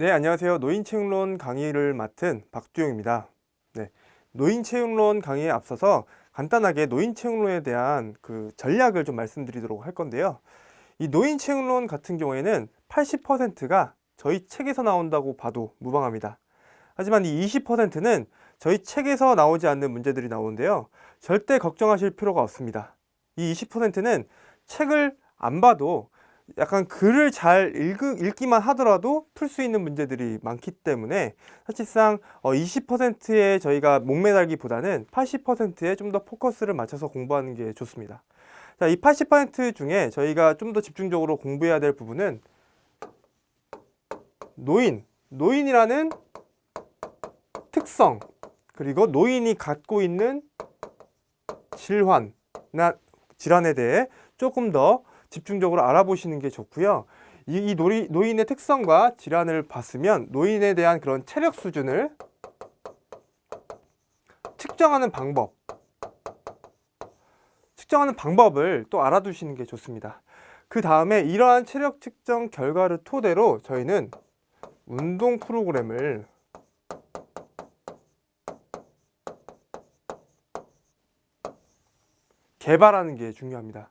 네, 안녕하세요. 노인채용론 강의를 맡은 박두영입니다. 네, 노인채용론 강의에 앞서서 간단하게 노인채용론에 대한 그 전략을 좀 말씀드리도록 할 건데요. 이 노인채용론 같은 경우에는 80%가 저희 책에서 나온다고 봐도 무방합니다. 하지만 이 20%는 저희 책에서 나오지 않는 문제들이 나오는데요. 절대 걱정하실 필요가 없습니다. 이 20%는 책을 안 봐도 약간 글을 잘 읽, 읽기만 하더라도 풀 수 있는 문제들이 많기 때문에 사실상 어, 20%에 저희가 목매달기보다는 80%에 좀 더 포커스를 맞춰서 공부하는 게 좋습니다. 자, 이 80% 중에 저희가 좀 더 집중적으로 공부해야 될 부분은 노인, 노인이라는 특성, 그리고 노인이 갖고 있는 질환 나 질환에 대해 조금 더 집중적으로 알아보시는 게 좋고요. 이, 이 노리, 노인의 특성과 질환을 봤으면 노인에 대한 그런 체력 수준을 측정하는 방법, 측정하는 방법을 또 알아두시는 게 좋습니다. 그 다음에 이러한 체력 측정 결과를 토대로 저희는 운동 프로그램을 개발하는 게 중요합니다.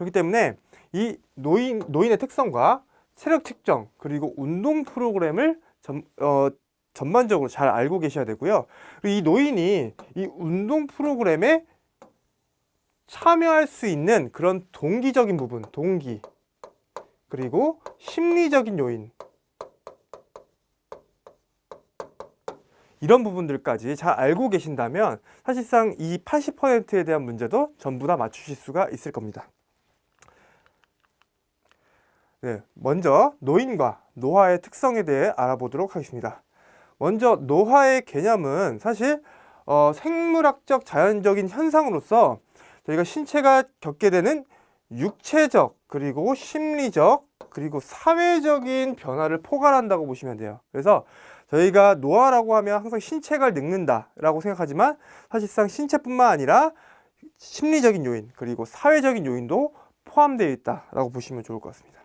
그렇기 때문에 이 노인, 노인의 특성과 체력 측정 그리고 운동 프로그램을 전, 어, 전반적으로 잘 알고 계셔야 되고요. 이 노인이 이 운동 프로그램에 참여할 수 있는 그런 동기적인 부분, 동기 그리고 심리적인 요인 이런 부분들까지 잘 알고 계신다면 사실상 이 80%에 대한 문제도 전부 다 맞추실 수가 있을 겁니다. 네, 먼저 노인과 노화의 특성에 대해 알아보도록 하겠습니다. 먼저 노화의 개념은 사실 어, 생물학적 자연적인 현상으로서 저희가 신체가 겪게 되는 육체적 그리고 심리적 그리고 사회적인 변화를 포괄한다고 보시면 돼요. 그래서 저희가 노화라고 하면 항상 신체가 늙는다라고 생각하지만 사실상 신체뿐만 아니라 심리적인 요인 그리고 사회적인 요인도 포함되어 있다라고 보시면 좋을 것 같습니다.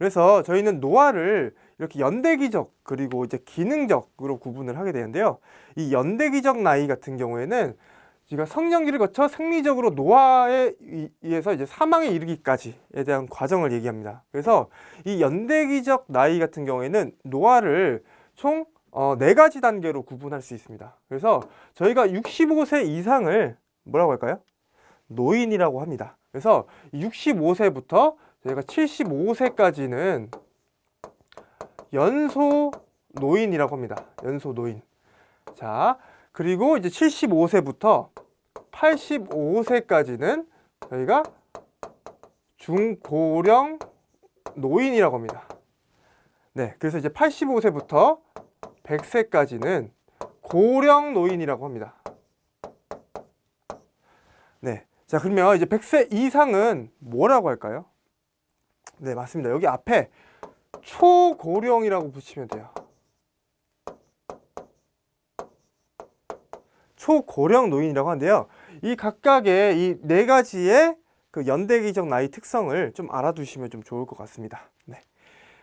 그래서 저희는 노화를 이렇게 연대기적 그리고 이제 기능적으로 구분을 하게 되는데요. 이 연대기적 나이 같은 경우에는 우리가 성장기를 거쳐 생리적으로 노화에 의해서 이제 사망에 이르기까지에 대한 과정을 얘기합니다. 그래서 이 연대기적 나이 같은 경우에는 노화를 총 어, 네 가지 단계로 구분할 수 있습니다. 그래서 저희가 65세 이상을 뭐라고 할까요? 노인이라고 합니다. 그래서 65세부터 저희가 75세까지는 연소 노인이라고 합니다. 연소 노인. 자, 그리고 이제 75세부터 85세까지는 저희가 중고령 노인이라고 합니다. 네, 그래서 이제 85세부터 100세까지는 고령 노인이라고 합니다. 네, 자 그러면 이제 100세 이상은 뭐라고 할까요? 네, 맞습니다. 여기 앞에 초고령이라고 붙이면 돼요. 초고령 노인이라고 하는데요. 이 각각의 이 네 가지의 그 연대기적 나이 특성을 좀 알아두시면 좀 좋을 것 같습니다. 네.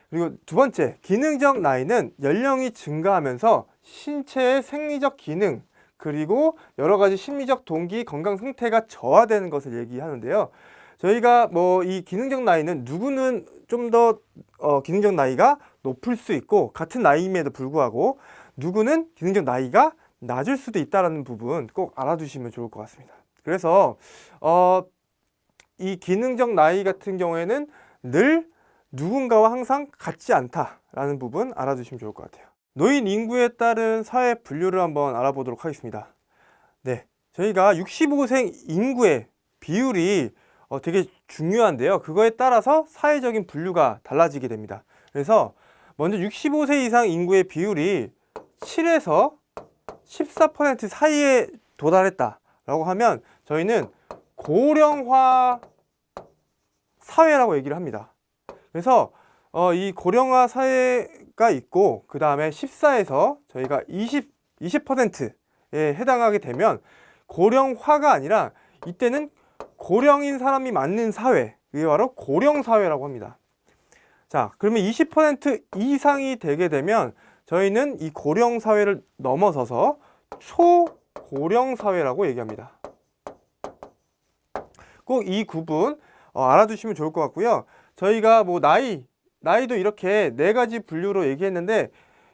그리고 두 번째, 기능적 나이는 연령이 증가하면서 신체의 생리적 기능, 그리고 여러 가지 심리적 동기, 건강 상태가 저하되는 것을 얘기하는데요. 저희가 뭐 이 기능적 나이는 누구는 좀더 어, 기능적 나이가 높을 수 있고 같은 나이임에도 불구하고 누구는 기능적 나이가 낮을 수도 있다라는 부분 꼭 알아두시면 좋을 것 같습니다. 그래서 어, 이 기능적 나이 같은 경우에는 늘 누군가와 항상 같지 않다라는 부분 알아두시면 좋을 것 같아요. 노인 인구에 따른 사회 분류를 한번 알아보도록 하겠습니다. 네, 저희가 65세 인구의 비율이 어, 되게 중요한데요. 그거에 따라서 사회적인 분류가 달라지게 됩니다. 그래서 먼저 65세 이상 인구의 비율이 7에서 14% 사이에 도달했다라고 하면 저희는 고령화 사회라고 얘기를 합니다. 그래서 어, 이 고령화 사회가 있고 그 다음에 14에서 저희가 20 20%에 해당하게 되면 고령화가 아니라 이때는 고령인 사람이 많은 사회, 이게 바로 고령 사회라고 합니다. 자, 그러면 20% 이상이 되게 되면 저희는 이 고령 사회를 넘어서서 초고령 사회라고 얘기합니다. 꼭 이 구분 어, 알아두시면 좋을 것 같고요. 저희가 뭐 나이 나이도 이렇게 네 가지 분류로 얘기했는데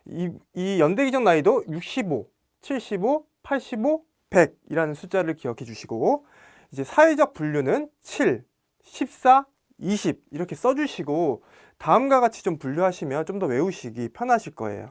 이, 이 연대기적 나이도 65, 75, 85, 100이라는 숫자를 기억해 주시고 이제 사회적 분류는 7, 14, 20 이렇게 써주시고 다음과 같이 좀 분류하시면 좀 더 외우시기 편하실 거예요.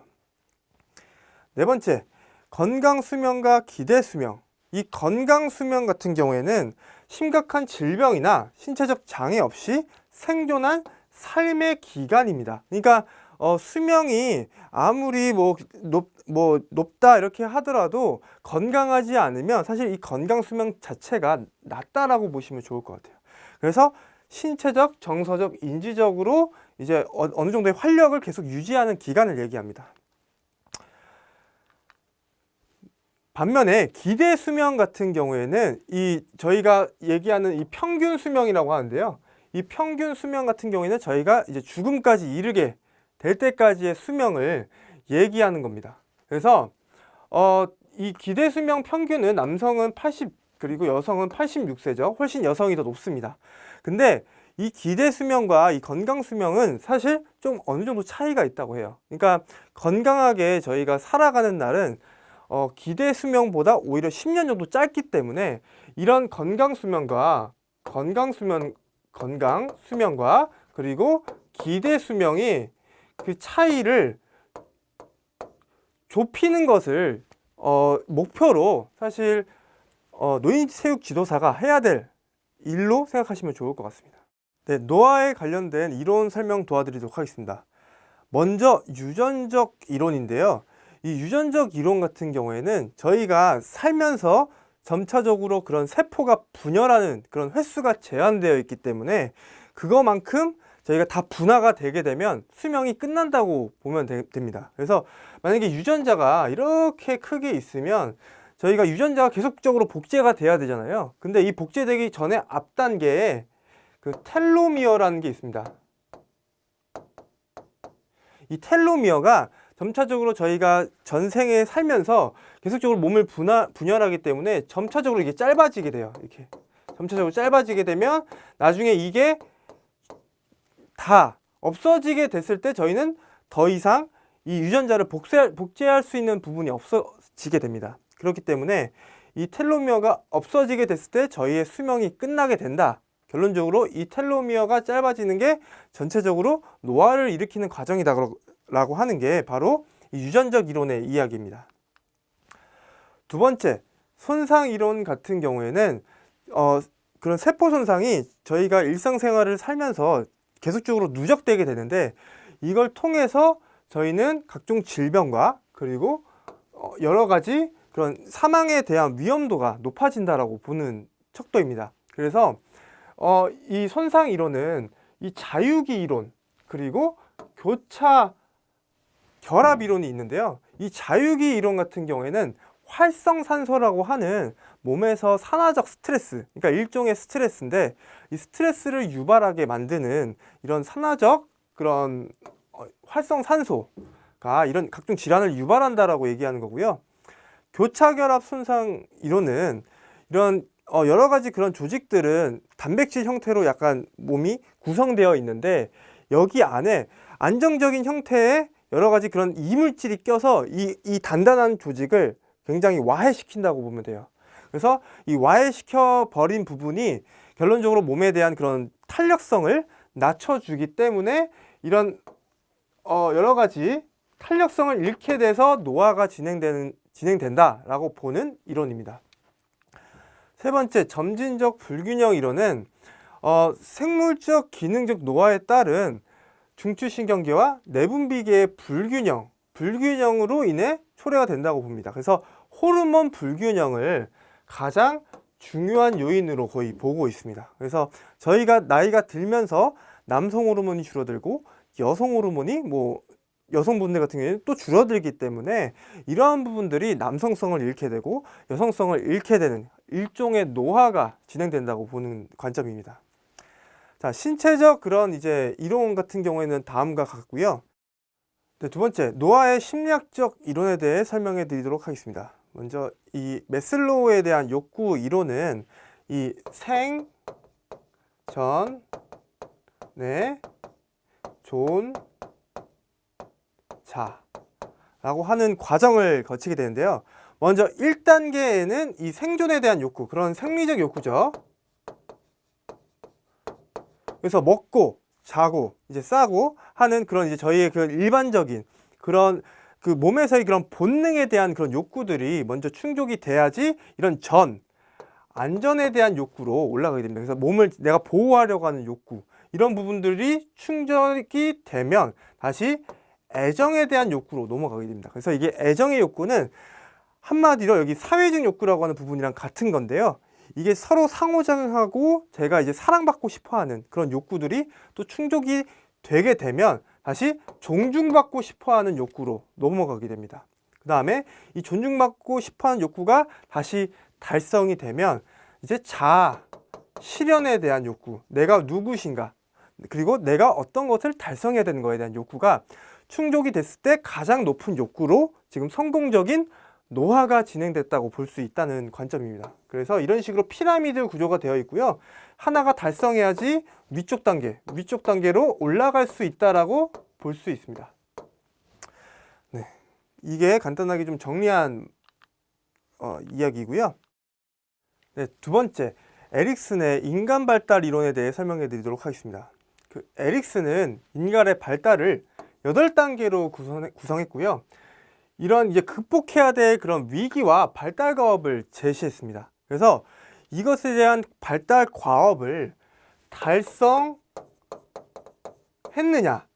네 번째, 건강 수명과 기대 수명. 이 건강 수명 같은 경우에는 심각한 질병이나 신체적 장애 없이 생존한 삶의 기간입니다. 그러니까 어, 수명이 아무리 뭐, 높, 뭐 높다 이렇게 하더라도 건강하지 않으면 사실 이 건강 수명 자체가 낮다라고 보시면 좋을 것 같아요. 그래서 신체적, 정서적, 인지적으로 이제 어, 어느 정도의 활력을 계속 유지하는 기간을 얘기합니다. 반면에 기대 수명 같은 경우에는 이 저희가 얘기하는 이 평균 수명이라고 하는데요. 이 평균 수명 같은 경우에는 저희가 이제 죽음까지 이르게 될 때까지의 수명을 얘기하는 겁니다. 그래서 어, 이 기대 수명 평균은 남성은 80 그리고 여성은 86세죠. 훨씬 여성이 더 높습니다. 근데 이 기대 수명과 이 건강 수명은 사실 좀 어느 정도 차이가 있다고 해요. 그러니까 건강하게 저희가 살아가는 날은 어, 기대 수명보다 오히려 10년 정도 짧기 때문에 이런 건강 수명과 건강 수명 건강 수명과 그리고 기대 수명이 그 차이를 좁히는 것을 어, 목표로 사실 어, 노인 체육 지도사가 해야 될 일로 생각하시면 좋을 것 같습니다. 네, 노화에 관련된 이론 설명 도와드리도록 하겠습니다. 먼저 유전적 이론인데요. 이 유전적 이론 같은 경우에는 저희가 살면서 점차적으로 그런 세포가 분열하는 그런 횟수가 제한되어 있기 때문에 그거만큼 저희가 다 분화가 되게 되면 수명이 끝난다고 보면 되, 됩니다. 그래서 만약에 유전자가 이렇게 크게 있으면 저희가 유전자가 계속적으로 복제가 돼야 되잖아요. 근데 이 복제되기 전에 앞 단계에 그 텔로미어라는 게 있습니다. 이 텔로미어가 점차적으로 저희가 전생에 살면서 계속적으로 몸을 분화, 분열하기 때문에 점차적으로 이게 짧아지게 돼요. 이렇게 점차적으로 짧아지게 되면 나중에 이게 다 없어지게 됐을 때 저희는 더 이상 이 유전자를 복제, 복제할 수 있는 부분이 없어지게 됩니다. 그렇기 때문에 이 텔로미어가 없어지게 됐을 때 저희의 수명이 끝나게 된다. 결론적으로 이 텔로미어가 짧아지는 게 전체적으로 노화를 일으키는 과정이다라고 하는 게 바로 이 유전적 이론의 이야기입니다. 두 번째, 손상 이론 같은 경우에는 어, 그런 세포 손상이 저희가 일상생활을 살면서 계속적으로 누적되게 되는데 이걸 통해서 저희는 각종 질병과 그리고 어, 여러 가지 그런 사망에 대한 위험도가 높아진다라고 보는 척도입니다. 그래서 어, 이 손상 이론은 이 자유기 이론 그리고 교차 결합 이론이 있는데요. 이 자유기 이론 같은 경우에는 활성산소라고 하는 몸에서 산화적 스트레스, 그러니까 일종의 스트레스인데 이 스트레스를 유발하게 만드는 이런 산화적 그런 어, 활성산소가 이런 각종 질환을 유발한다라고 얘기하는 거고요. 교차결합 손상 이론은 이런 어, 여러 가지 그런 조직들은 단백질 형태로 약간 몸이 구성되어 있는데 여기 안에 안정적인 형태의 여러 가지 그런 이물질이 껴서 이, 이 단단한 조직을 굉장히 와해시킨다고 보면 돼요. 그래서 이 와해시켜 버린 부분이 결론적으로 몸에 대한 그런 탄력성을 낮춰주기 때문에 이런 어, 여러 가지 탄력성을 잃게 돼서 노화가 진행되는 진행된다라고 보는 이론입니다. 세 번째 점진적 불균형 이론은 어, 생물적 기능적 노화에 따른 중추신경계와 내분비계의 불균형, 불균형으로 인해 초래가 된다고 봅니다. 그래서 호르몬 불균형을 가장 중요한 요인으로 거의 보고 있습니다. 그래서 저희가 나이가 들면서 남성 호르몬이 줄어들고 여성 호르몬이 뭐 여성분들 같은 경우에는 또 줄어들기 때문에 이러한 부분들이 남성성을 잃게 되고 여성성을 잃게 되는 일종의 노화가 진행된다고 보는 관점입니다. 자, 신체적 그런 이제 이론 같은 경우에는 다음과 같고요. 네, 두 번째, 노아의 심리학적 이론에 대해 설명해 드리도록 하겠습니다. 먼저 이 메슬로우에 대한 욕구 이론은 이 생, 전, 네, 존, 자 라고 하는 과정을 거치게 되는데요. 먼저 1단계에는 이 생존에 대한 욕구, 그런 생리적 욕구죠. 그래서 먹고 자고 이제 싸고 하는 그런 이제 저희의 그 일반적인 그런 그 몸에서의 그런 본능에 대한 그런 욕구들이 먼저 충족이 돼야지 이런 전 안전에 대한 욕구로 올라가게 됩니다. 그래서 몸을 내가 보호하려고 하는 욕구 이런 부분들이 충족이 되면 다시 애정에 대한 욕구로 넘어가게 됩니다. 그래서 이게 애정의 욕구는 한마디로 여기 사회적 욕구라고 하는 부분이랑 같은 건데요. 이게 서로 상호작용하고 제가 이제 사랑받고 싶어 하는 그런 욕구들이 또 충족이 되게 되면 다시 존중받고 싶어 하는 욕구로 넘어가게 됩니다. 그 다음에 이 존중받고 싶어 하는 욕구가 다시 달성이 되면 이제 자아, 실현에 대한 욕구, 내가 누구신가, 그리고 내가 어떤 것을 달성해야 되는 거에 대한 욕구가 충족이 됐을 때 가장 높은 욕구로 지금 성공적인 노화가 진행됐다고 볼 수 있다는 관점입니다. 그래서 이런 식으로 피라미드 구조가 되어 있고요. 하나가 달성해야지 위쪽 단계, 위쪽 단계로 올라갈 수 있다라고 볼 수 있습니다. 네, 이게 간단하게 좀 정리한 어, 이야기고요. 네, 두 번째, 에릭슨의 인간 발달 이론에 대해 설명해 드리도록 하겠습니다. 그 에릭슨은 인간의 발달을 8단계로 구성했고요. 이런 이제 극복해야 될 그런 위기와 발달 과업을 제시했습니다. 그래서 이것에 대한 발달 과업을 달성했느냐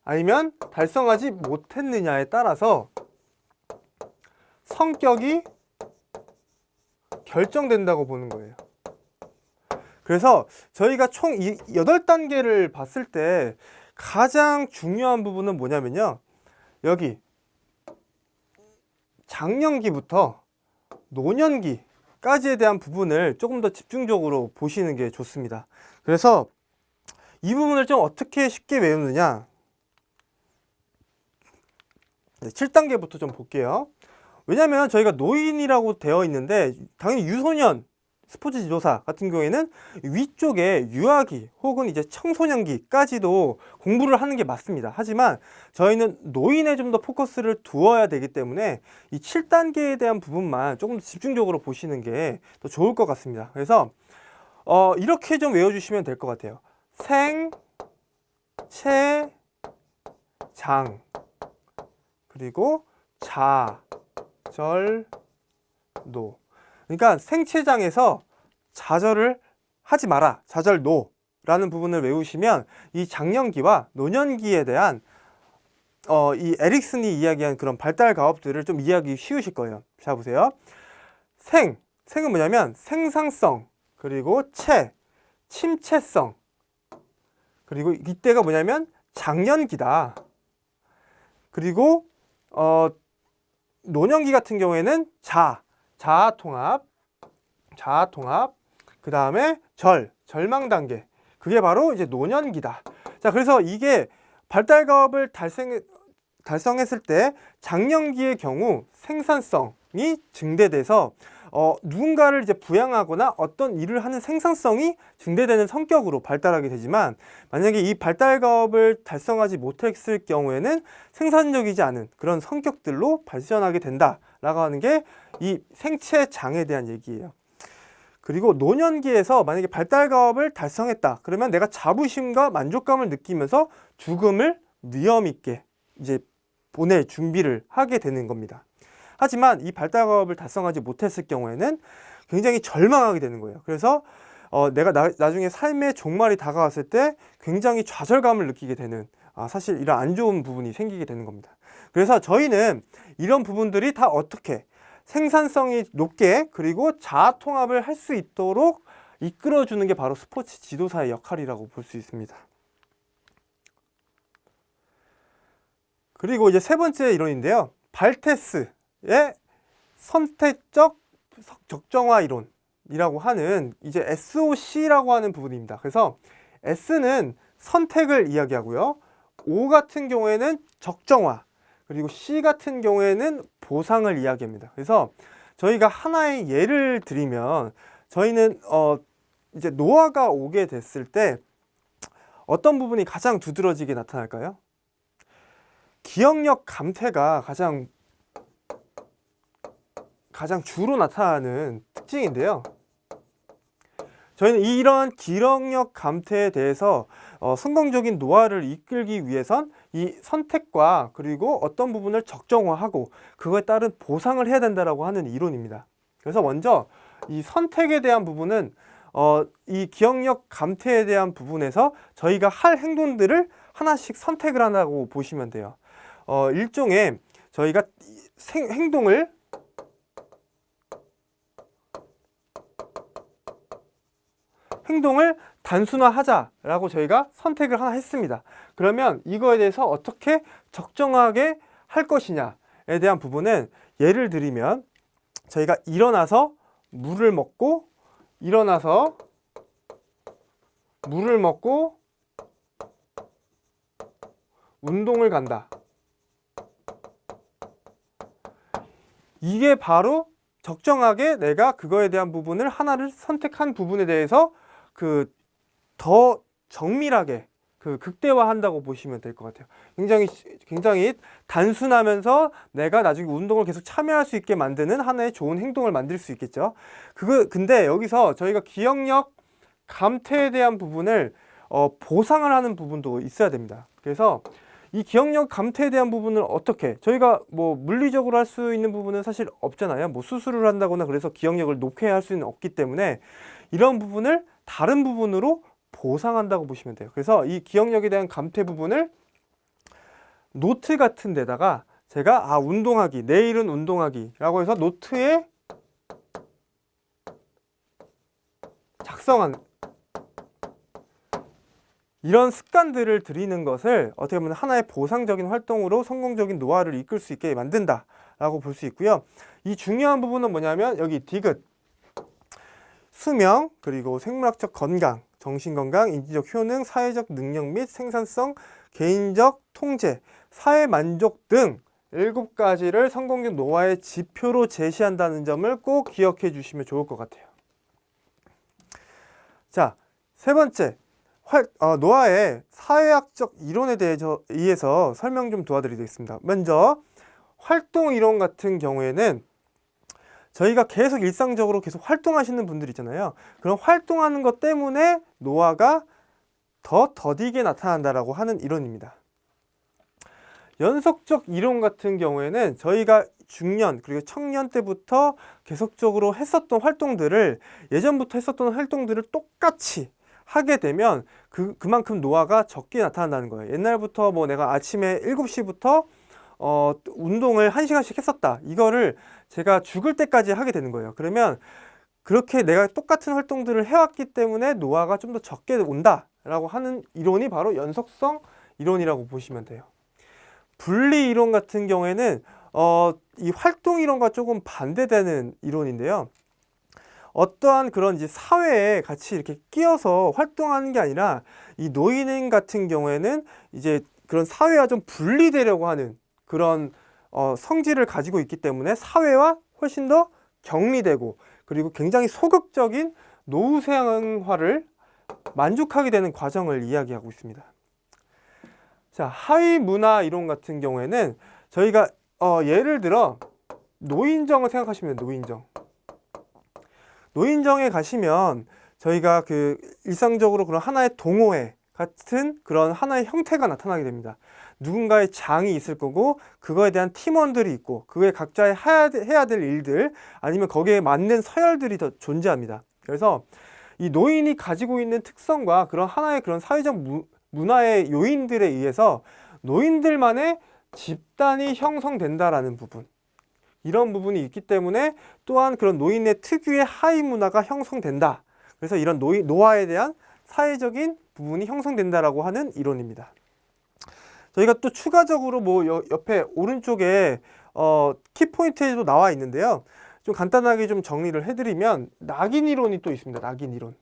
아니면 달성하지 못했느냐에 따라서 성격이 결정된다고 보는 거예요. 그래서 저희가 총 8단계를 봤을 때 가장 중요한 부분은 뭐냐면요. 여기 장년기부터 노년기까지에 대한 부분을 조금 더 집중적으로 보시는 게 좋습니다. 그래서 이 부분을 좀 어떻게 쉽게 외우느냐. 7단계부터 좀 볼게요. 왜냐하면 저희가 노인이라고 되어 있는데 당연히 유소년 스포츠 지도사 같은 경우에는 위쪽에 유아기 혹은 이제 청소년기까지도 공부를 하는 게 맞습니다. 하지만 저희는 노인에 좀 더 포커스를 두어야 되기 때문에 이 7단계에 대한 부분만 조금 더 집중적으로 보시는 게 더 좋을 것 같습니다. 그래서 어, 이렇게 좀 외워주시면 될 것 같아요. 생, 체, 장, 그리고 자, 절, 노. 그러니까 생체장에서 좌절을 하지 마라. 좌절 노 라는 부분을 외우시면 이 장년기와 노년기에 대한 어, 이 에릭슨이 이야기한 그런 발달 가업들을 좀 이해하기 쉬우실 거예요. 자, 보세요. 생. 생은 뭐냐면 생산성, 그리고 체, 침체성. 그리고 이때가 뭐냐면 장년기다. 그리고 어, 노년기 같은 경우에는 자, 자아통합, 자아통합, 그 다음에 절, 절망 단계. 그게 바로 이제 노년기다. 자, 그래서 이게 발달가업을 달성, 달성했을 때 장년기의 경우 생산성이 증대돼서 어, 누군가를 이제 부양하거나 어떤 일을 하는 생산성이 증대되는 성격으로 발달하게 되지만 만약에 이 발달 가업을 달성하지 못했을 경우에는 생산적이지 않은 그런 성격들로 발전하게 된다 라고 하는 게 이 생체 장에 대한 얘기예요. 그리고 노년기에서 만약에 발달가업을 달성했다. 그러면 내가 자부심과 만족감을 느끼면서 죽음을 위험 있게 이제 보낼 준비를 하게 되는 겁니다. 하지만 이 발달가업을 달성하지 못했을 경우에는 굉장히 절망하게 되는 거예요. 그래서 어, 내가 나, 나중에 삶의 종말이 다가왔을 때 굉장히 좌절감을 느끼게 되는 아, 사실 이런 안 좋은 부분이 생기게 되는 겁니다. 그래서 저희는 이런 부분들이 다 어떻게 생산성이 높게 그리고 자아 통합을 할 수 있도록 이끌어주는 게 바로 스포츠 지도사의 역할이라고 볼 수 있습니다. 그리고 이제 세 번째 이론인데요. 발테스의 선택적 적정화 이론이라고 하는 이제 SOC라고 하는 부분입니다. 그래서 S는 선택을 이야기하고요. O 같은 경우에는 적정화, 그리고 C 같은 경우에는 보상을 이야기합니다. 그래서 저희가 하나의 예를 드리면 저희는 어 이제 노화가 오게 됐을 때 어떤 부분이 가장 두드러지게 나타날까요? 기억력 감퇴가 가장 가장 주로 나타나는 특징인데요. 저희는 이러한 기억력 감퇴에 대해서 어, 성공적인 노화를 이끌기 위해선 이 선택과 그리고 어떤 부분을 적정화하고 그거에 따른 보상을 해야 된다라고 하는 이론입니다. 그래서 먼저 이 선택에 대한 부분은 어, 이 기억력 감퇴에 대한 부분에서 저희가 할 행동들을 하나씩 선택을 한다고 보시면 돼요. 어, 일종의 저희가 생, 행동을 행동을 단순화하자라고 저희가 선택을 하나 했습니다. 그러면 이거에 대해서 어떻게 적정하게 할 것이냐에 대한 부분은 예를 들면 저희가 일어나서 물을 먹고 일어나서 물을 먹고 운동을 간다. 이게 바로 적정하게 내가 그거에 대한 부분을 하나를 선택한 부분에 대해서 그 더 정밀하게 그 극대화한다고 보시면 될 것 같아요. 굉장히 굉장히 단순하면서 내가 나중에 운동을 계속 참여할 수 있게 만드는 하나의 좋은 행동을 만들 수 있겠죠. 그거 근데 여기서 저희가 기억력 감퇴에 대한 부분을 어, 보상을 하는 부분도 있어야 됩니다. 그래서 이 기억력 감퇴에 대한 부분을 어떻게 저희가 뭐 물리적으로 할 수 있는 부분은 사실 없잖아요. 뭐 수술을 한다거나 그래서 기억력을 높게 할 수는 없기 때문에 이런 부분을 다른 부분으로 보상한다고 보시면 돼요. 그래서 이 기억력에 대한 감퇴 부분을 노트 같은 데다가 제가 아 운동하기 내일은 운동하기라고 해서 노트에 작성한 이런 습관들을 들이는 것을 어떻게 보면 하나의 보상적인 활동으로 성공적인 노화를 이끌 수 있게 만든다라고 볼 수 있고요. 이 중요한 부분은 뭐냐면 여기 디귿 수명 그리고 생물학적 건강, 정신 건강, 인지적 효능, 사회적 능력 및 생산성, 개인적 통제, 사회 만족 등 일곱 가지를 성공적 노화의 지표로 제시한다는 점을 꼭 기억해 주시면 좋을 것 같아요. 자, 세 번째. 활, 어, 노화의 사회학적 이론에 대해서 의해서 설명 좀 도와드리겠습니다. 먼저 활동 이론 같은 경우에는 저희가 계속 일상적으로 계속 활동하시는 분들 있잖아요. 그런 활동하는 것 때문에 노화가 더 더디게 나타난다라고 하는 이론입니다. 연속적 이론 같은 경우에는 저희가 중년 그리고 청년 때부터 계속적으로 했었던 활동들을 예전부터 했었던 활동들을 똑같이 하게 되면 그, 그만큼 노화가 적게 나타난다는 거예요. 옛날부터 뭐 내가 아침에 7시부터 어, 운동을 1시간씩 했었다. 이거를 제가 죽을 때까지 하게 되는 거예요. 그러면 그렇게 내가 똑같은 활동들을 해왔기 때문에 노화가 좀 더 적게 온다라고 하는 이론이 바로 연속성 이론이라고 보시면 돼요. 분리 이론 같은 경우에는 어, 이 활동 이론과 조금 반대되는 이론인데요. 어떠한 그런 이제 사회에 같이 이렇게 끼어서 활동하는 게 아니라 이 노인 같은 경우에는 이제 그런 사회와 좀 분리되려고 하는 그런 어, 성질을 가지고 있기 때문에 사회와 훨씬 더 격리되고 그리고 굉장히 소극적인 노후 생활을 만족하게 되는 과정을 이야기하고 있습니다. 자, 하위 문화 이론 같은 경우에는 저희가 어, 예를 들어 노인정을 생각하시면 노인정. 노인정에 가시면 저희가 그 일상적으로 그런 하나의 동호회 같은 그런 하나의 형태가 나타나게 됩니다. 누군가의 장이 있을 거고 그거에 대한 팀원들이 있고 그거에 각자의 해야 될 일들 아니면 거기에 맞는 서열들이 더 존재합니다. 그래서 이 노인이 가지고 있는 특성과 그런 하나의 그런 사회적 무, 문화의 요인들에 의해서 노인들만의 집단이 형성된다라는 부분 이런 부분이 있기 때문에 또한 그런 노인의 특유의 하위 문화가 형성된다. 그래서 이런 노인, 노화에 대한 사회적인 부분이 형성된다라고 하는 이론입니다. 저희가 또 추가적으로 뭐 옆에 오른쪽에 어, 키포인트에도 나와 있는데요. 좀 간단하게 좀 정리를 해드리면 낙인 이론이 또 있습니다. 낙인 이론.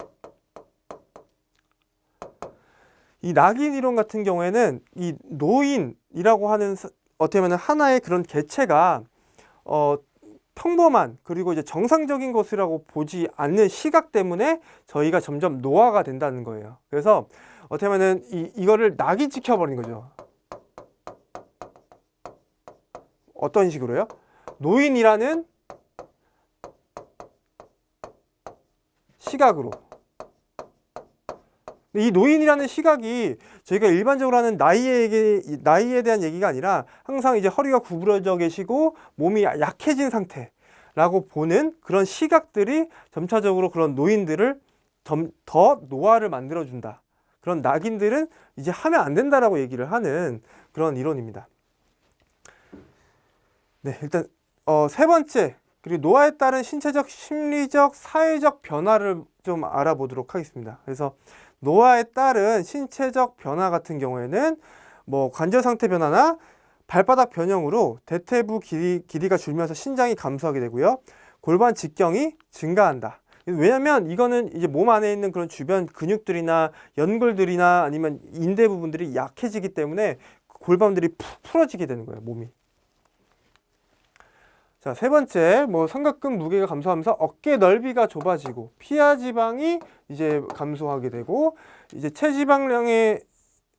이 낙인 이론 같은 경우에는 이 노인이라고 하는 사- 어떻게 보면 하나의 그런 개체가 어 평범한 그리고 이제 정상적인 것이라고 보지 않는 시각 때문에 저희가 점점 노화가 된다는 거예요. 그래서 어떻게 보면은 이 이거를 낙인 찍혀버린 거죠. 어떤 식으로요? 노인이라는 시각으로. 이 노인이라는 시각이 저희가 일반적으로 하는 나이에, 나이에 대한 얘기가 아니라 항상 이제 허리가 구부러져 계시고 몸이 약해진 상태라고 보는 그런 시각들이 점차적으로 그런 노인들을 점, 더 노화를 만들어준다. 그런 낙인들은 이제 하면 안 된다라고 얘기를 하는 그런 이론입니다. 네, 일단 어, 세 번째 그리고 노화에 따른 신체적, 심리적, 사회적 변화를 좀 알아보도록 하겠습니다. 그래서 노화에 따른 신체적 변화 같은 경우에는 뭐 관절 상태 변화나 발바닥 변형으로 대퇴부 길이, 길이가 줄면서 신장이 감소하게 되고요. 골반 직경이 증가한다. 왜냐면 이거는 이제 몸 안에 있는 그런 주변 근육들이나 연골들이나 아니면 인대 부분들이 약해지기 때문에 골반들이 푹 풀어지게 되는 거예요, 몸이. 자, 세 번째, 뭐 삼각근 무게가 감소하면서 어깨 넓이가 좁아지고 피하 지방이 이제 감소하게 되고 이제 체지방량의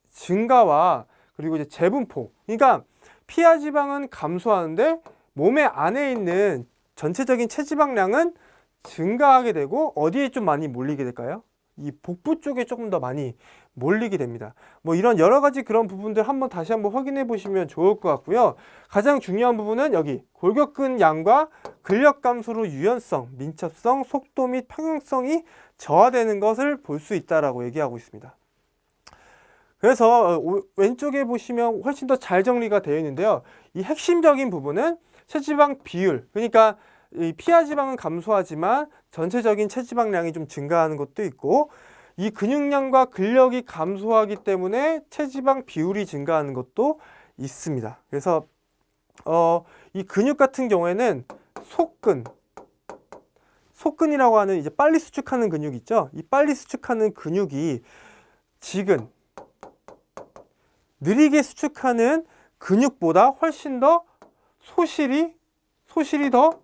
증가와 그리고 이제 재분포. 그러니까 피하 지방은 감소하는데 몸의 안에 있는 전체적인 체지방량은 증가하게 되고 어디에 좀 많이 몰리게 될까요? 이 복부 쪽에 조금 더 많이 몰리게 됩니다. 뭐 이런 여러 가지 그런 부분들 한번 다시 한번 확인해 보시면 좋을 것 같고요. 가장 중요한 부분은 여기 골격근 양과 근력 감소로 유연성, 민첩성, 속도 및 평형성이 저하되는 것을 볼 수 있다라고 얘기하고 있습니다. 그래서 어, 오- 왼쪽에 보시면 훨씬 더 잘 정리가 되어 있는데요. 이 핵심적인 부분은 체지방 비율, 그러니까 이 피하 지방은 감소하지만 전체적인 체지방량이 좀 증가하는 것도 있고 이 근육량과 근력이 감소하기 때문에 체지방 비율이 증가하는 것도 있습니다. 그래서 어, 이 근육 같은 경우에는 속근, 속근이라고 하는 이제 빨리 수축하는 근육 있죠. 이 빨리 수축하는 근육이 지근, 느리게 수축하는 근육보다 훨씬 더 소실이 소실이 더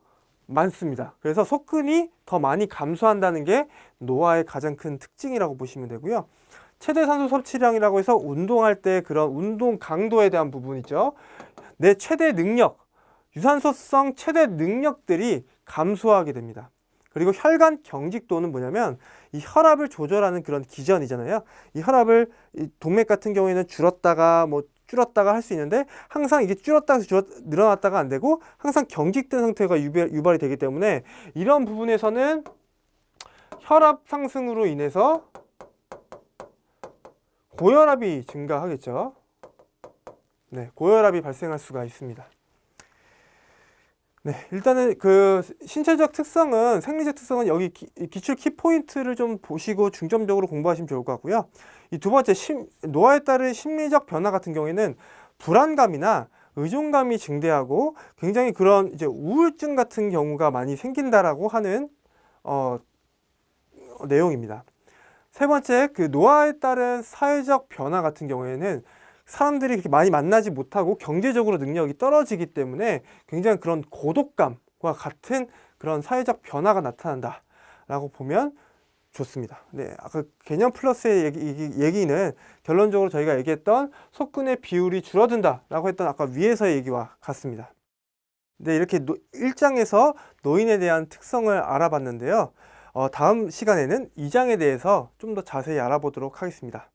많습니다. 그래서 속근이 더 많이 감소한다는 게 노화의 가장 큰 특징이라고 보시면 되고요. 최대 산소 섭취량이라고 해서 운동할 때 그런 운동 강도에 대한 부분이죠. 내 최대 능력, 유산소성 최대 능력들이 감소하게 됩니다. 그리고 혈관 경직도는 뭐냐면 이 혈압을 조절하는 그런 기전이잖아요. 이 혈압을 이 동맥 같은 경우에는 줄었다가 뭐 줄었다가 할 수 있는데 항상 이게 줄었다가 줄었, 늘어났다가 안 되고 항상 경직된 상태가 유발, 유발이 되기 때문에 이런 부분에서는 혈압 상승으로 인해서 고혈압이 증가하겠죠. 네, 고혈압이 발생할 수가 있습니다. 네, 일단은 그 신체적 특성은 생리적 특성은 여기 기, 기출 키 포인트를 좀 보시고 중점적으로 공부하시면 좋을 것 같고요. 이 두 번째 심, 노화에 따른 심리적 변화 같은 경우에는 불안감이나 의존감이 증대하고 굉장히 그런 이제 우울증 같은 경우가 많이 생긴다라고 하는 어, 어, 내용입니다. 세 번째 그 노화에 따른 사회적 변화 같은 경우에는 사람들이 그렇게 많이 만나지 못하고 경제적으로 능력이 떨어지기 때문에 굉장히 그런 고독감과 같은 그런 사회적 변화가 나타난다라고 보면 좋습니다. 네, 아까 개념 플러스의 얘기, 얘기- 얘기 는 결론적으로 저희가 얘기했던 속근의 비율이 줄어든다라고 했던 아까 위에서의 얘기와 같습니다. 네, 이렇게 노, 1장에서 노인에 대한 특성을 알아봤는데요. 어, 다음 시간에는 2장에 대해서 좀 더 자세히 알아보도록 하겠습니다.